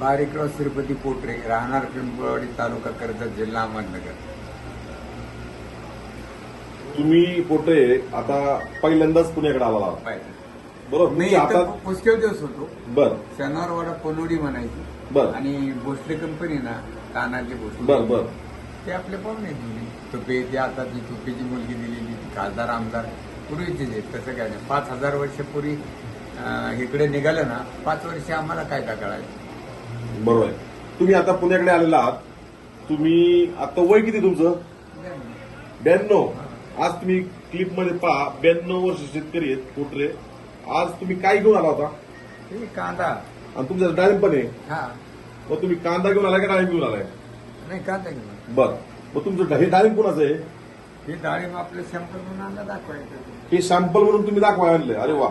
बारीकराव श्रीपती पोटरे राहणार पिंपळवाडी तालुका कर्जत जिल्हा अहमदनगर. तुम्ही पोटे आता पहिल्यांदाच पुण्याकडे आला. बरोबर. मी तुम्ही आता पुष्कळ दिवस होतो. बर. शनिवारवाडा पनोडी म्हणायची. बर. आणि भोसले कंपनी ना तानाजी भोसले. बर बर. ते आपले पाहुणे दिले तुपे ते आता ती तुपेची मुलगी दिलेली ती खासदार आमदार पूर्वीचे जे तसं काय नाही. पाच हजार वर्षापूर्वी अं, इकडे निघालं ना पाच वर्ष आम्हाला काय का कळायचं बरोबर आहे. तुम्ही आता पुण्याकडे आलेला आहात. तुम्ही आता वय किती तुमचं? ब्याण्णव. आज तुम्ही क्लिपमध्ये पहा ब्याण्णव वर्ष शेतकरी आहेत पोटरे. आज तुम्ही काय घेऊन आला होता? हे कांदा. आणि तुमचं डाळिंब पण आहे. हा. मग तुम्ही कांदा घेऊन आलाय का डाळिंब घेऊन आलाय? नाही कांदा घेऊन बर. मग तुमचं हे डाळिंब कोणाचं आहे? हे डाळिंब आपलं शंभर म्हणून दाखवायचं हे सॅम्पल म्हणून तुम्ही दाखवा आणलंय. अरे वा.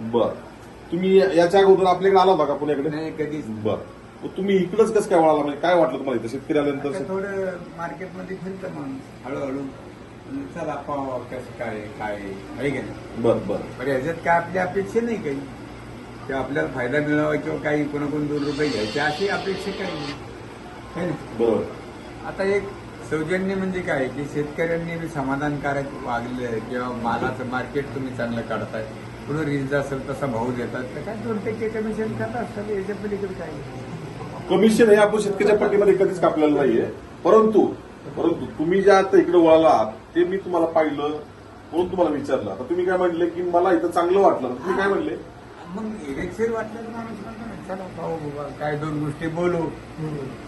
बर. तुम्ही याच्या अगोदर आपल्याकडे आला होता का पुण्याकडे? नाही कधीच बर. मग तुम्ही इकडंच कसं काय वळाला? म्हणजे काय वाटलं तुम्हाला इथं शेतकरी आता आल्यानंतर थोडं मार्केटमध्ये फिरतं माणूस हळूहळू. चला पावा कसं काय काय आहे की नाही. बर बर. बरं ह्याच्यात काय आपली अपेक्षा नाही काही. की आपल्याला फायदा मिळावा किंवा काही कोणाकडून दोन रुपये घ्यायचे अशी अपेक्षा काही नाही. है ना? बरोबर आता एक सौजन्य म्हणजे काय? की शेतकऱ्यांनी बी समाधानकारक वागले किंवा मालाचं मार्केट तुम्ही चांगलं काढताय. पुढे रीज असेल तसा भाव देतात तर काय दोन टक्के कमिशन करत असतात याच्या पलीकडे काय. कमिशन हे आपण शेतकऱ्याच्या पट्टीमध्ये कधीच कापलेलं नाहीये. परंतु परंतु तुम्ही ज्या आता इकडे वळाला आहात, ते मी तुम्हाला पाहिलं म्हणून तुम्हाला विचारलं. आता तुम्ही काय म्हणले की मला इथं चांगलं वाटलं? तुम्ही काय म्हणले? मग इलेक्शन वाटलं तर माणूस म्हणतो ना चला पाहू बाबा काय दोन गोष्टी बोलू.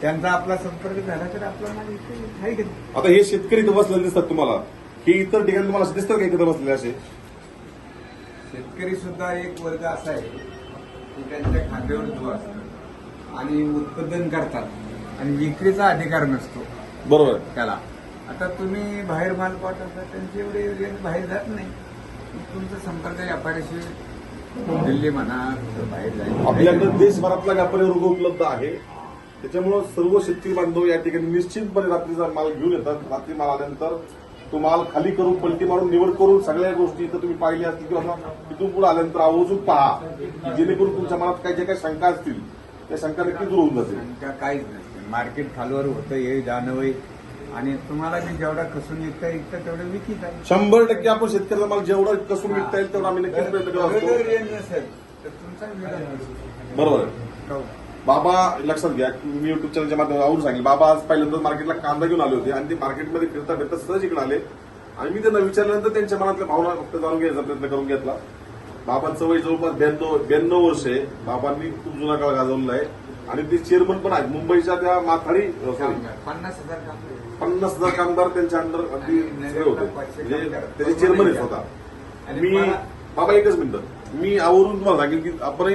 त्यांचा आपला संपर्क झाला तर आपला माल इथे आहे की नाही? आता हे शेतकरी इथं बसलेले दिसतात तुम्हाला. हे इतर ठिकाणी तुम्हाला असे दिसतात का इकडे बसलेले असे? शेतकरी सुद्धा एक वर्ग असा आहे की त्यांच्या खांद्यावर जो असतो आणि उत्पादन करतात आणि विक्रीचा अधिकार नसतो बरोबर. त्याला. आता तुम्ही बाहेर माल पाठवता त्यांचे एवढे बाहेर जात नाही. तुमचा संपर्क व्यापाऱ्याशी दिल्ली म्हणा बाहेर जाईल. आपल्याकडे देशभरातला व्यापारी वर्ग उपलब्ध आहे. त्याच्यामुळं सर्व शेतकरी बांधव या ठिकाणी निश्चितपणे रात्रीचा माल घेऊन येतात. रात्री माल आल्यानंतर तो माल खाली करून पलटी मारून निवड करून सगळ्या गोष्टी इथं तुम्ही पाहिल्या असतील किंवा इथून पुढे आल्यानंतर आवर्जून पहा. की जेणेकरून तुमच्या मनात काही ज्या काही शंका असतील त्या शंका नक्की दूर होऊन जातील. काहीच नसते मार्केट खालवर होतं हे जाणवय आणि तुम्हाला मी जेवढा कसून विकता विकता तेवढं विकित आहे. शंभर टक्के आपण शेतकऱ्याला माल जेवढं कसून विकता येईल तेवढं आम्ही नक्कीच प्रयत्न करत बरोबर. बाबा लक्षात घ्या मी युट्यूब चॅनलच्या माध्यमातून आवडून सांगेल. बाबा आज पहिल्यांदाच मार्केटला कांदा घेऊन आले होते आणि ते मार्केटमध्ये फिरता फिरता सहज इकडे आले. आणि मी त्यांना विचारल्यानंतर त्यांच्या मनातल्या भावना फक्त जाणून घ्यायचा प्रयत्न करून घेतला. बाबांचं वय जवळपास ब्याण्णव ब्याण्णव वर्ष आहे. बाबांनी खूप जुना काळ गाजवलेला आहे. आणि ते चेअरमन पण आहेत. मुंबईच्या त्या माथाडी. पन्नास हजार. पन्नास हजार कामगार त्यांच्या अंडर अगदी होते. म्हणजे. त्याचे चेअरमन आहेत स्वतः. आणि मी बाबा एकच मिनिट. मी आवरून तुम्हाला सांगेल की आपणही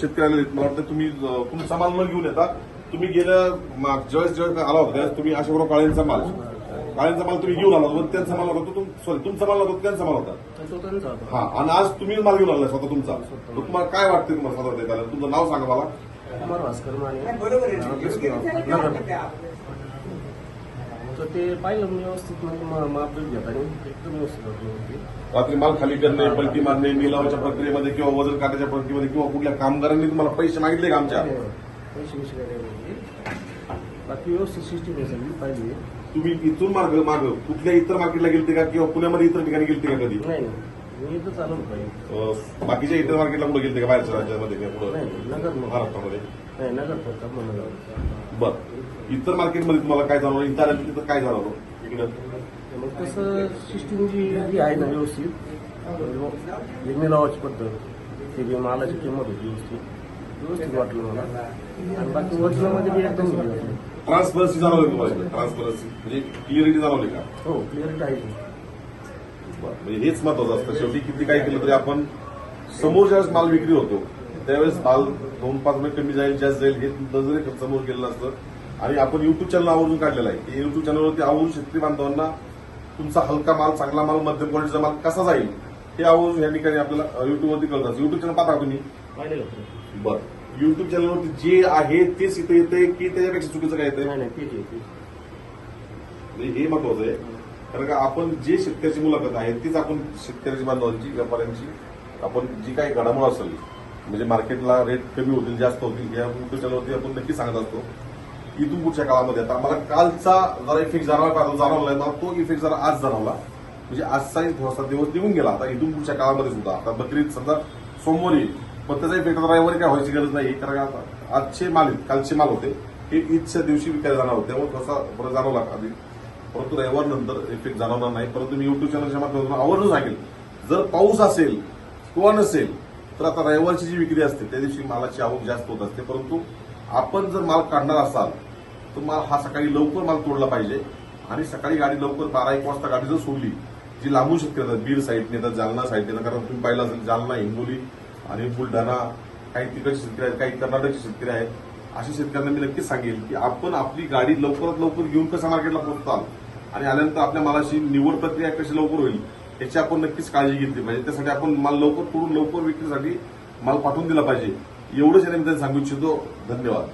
शेतकऱ्याला मला वाटतं तुम्ही तुमचा माल न घेऊन येता. तुम्ही गेल्या माग- ज्यावेळेस ज्यावेळेस आला होता त्यावेळेस तुम्ही अशा बरोबर काळ्यांचा माल काळ्यांचा माल तुम्ही घेऊन आला होता त्यांचा माल होता सॉरी तुमचा माल होता त्यांचा माल होता. हा आणि आज तुम्ही माल घेऊन आला स्वतः तुमचा. तुम्हाला काय वाटते तुम्हाला स्वतः देत तुमचं नाव सांगा मला. बरोबर आहे. योग्य योग्य नगर. ते आपलं. तर ते पाहिलं मी व्यवस्थित म्हणजे मा- मापदूर घेताना एकदम व्यवस्थित होती. रात्री माल खाली करणे पलटी मारणे निलावाच्या प्रक्रियेमध्ये किंवा वजन काढण्याच्या प्रक्रियेमध्ये किंवा कुठल्या कामगारांनी तुम्हाला पैसे मागितले का आमच्या? पैसे बिशे काय नाही बाकी व्यवस्थित सिस्टीम आहे सगळी पाहिजे तुम्ही इथून मार्ग मार्ग कुठल्या इतर मार्केटला गेलते का किंवा पुण्यामध्ये इतर ठिकाणी गेलते का कधी? नाही नाही. मी इथं चालू पाहिजे अं, बाकीच्या इतर मार्केटला कुठे गेलते का बाहेरच्या राज्यामध्ये किंवा कुठं? नाही नगर महाराष्ट्रामध्ये. नाही नगर नगर बर. इतर मार्केटमध्ये तुम्हाला काय जाणवलं? इतर तिथं काय जाणवलं? इकडं. मग तसं सिस्टीम जी आहे ना व्यवस्थित एक निलावाची पद्धत ते मालाची किंमत होती व्यवस्थित. व्यवस्थित वाटलं मला. आणि बाकी वजनामध्ये बी एकदम. ट्रान्सपरन्सी जाणवली तुम्हाला ट्रान्सपरन्सी म्हणजे क्लिअरिटी जाणवली का? हो क्लिअरिटी आहे. म्हणजे हेच महत्वाचं असतं. शेवटी किती काय केलं तरी आपण समोर ज्यावेळेस माल विक्री होतो त्यावेळेस माल दोन पाच रुपये कमी जाईल जास्त जाईल हे नजरे समोर गेलेलं असतं आणि आपण युट्यूब चॅनल आवर्जून काढलेलं आहे. की युट्यूब चॅनलवरती आवर्जून शेतकरी बांधवांना तुमचा हलका माल चांगला माल मध्यम क्वालिटीचा माल कसा जाईल हे आवर्जून या ठिकाणी आपल्याला युट्यूबवरती कळत. असतं युट्यूब चॅनल पाहता तुम्ही? बरं. युट्यूब चॅनलवरती जे आहे तेच इथं येतंय की त्याच्यापेक्षा चुकीचं काय तेच म्हणजे हे महत्वाचं आहे. कारण का आपण जे शेतकऱ्याची मुलाखत आहे तीच आपण शेतकऱ्याची बांधवांची व्यापाऱ्यांची आपण जी काही घडामोड असेल म्हणजे मार्केटला रेट कमी होतील जास्त होतील या युट्यूब चॅनलवरती आपण नक्की सांगत असतो. इथून पुढच्या काळामध्ये. आता मला कालचा जरा इफेक्ट जाणवला जाणवलाय मला तो इफेक्ट जरा आज जाणवला. म्हणजे आजचाही थोडासा दिवस निघून गेला. आता इथून पुढच्या काळामध्ये सुद्धा. आता बकरीत समजा सोमवारी पण त्याचा इफेक्ट आता रविवारी काय व्हायची गरज नाही. कारण आता आजचे माल आहेत, कालचे माल होते. हे ईदच्या दिवशी विकायला जाणार होते. त्यामुळे थोडासा बरं जाणवला आधी. परंतु रविवार नंतर इफेक्ट जाणवणार नाही. परंतु मी युट्यूब चॅनलच्या माध्यमातून आवर्जून सांगेल. जर पाऊस असेल किंवा नसेल तर आता रविवारची जी विक्री असते त्या दिवशी मालाची आवक जास्त होत असते. परंतु आपण जर माल काढणार असाल तर माल हा सकाळी लवकर माल तोडला पाहिजे. आणि सकाळी गाडी लवकर बारा एक वाजता गाडी जर सोडली जी लांबून शक्य येतात बीड साईडने येतात जालना साईडने येतात कारण तुम्ही पाहिलं असेल जालना हिंगोली आणि बुलढाणा काही तिकडचे शेतकरी आहेत काही कर्नाटकचे शेतकरी आहेत. अशा शेतकऱ्यांना मी नक्कीच सांगेल की आपण आपली गाडी लवकरात लवकर घेऊन कसं मार्केटला पोहोचताल आणि आल्यानंतर आपल्या मालाची निवड प्रक्रिया कशी लवकर होईल याची आपण नक्कीच काळजी घेतली पाहिजे. त्यासाठी आपण माल लवकर तोडून लवकर विक्रीसाठी माल पाठवून दिला पाहिजे. एवढंच याने सांगू इच्छितो. धन्यवाद.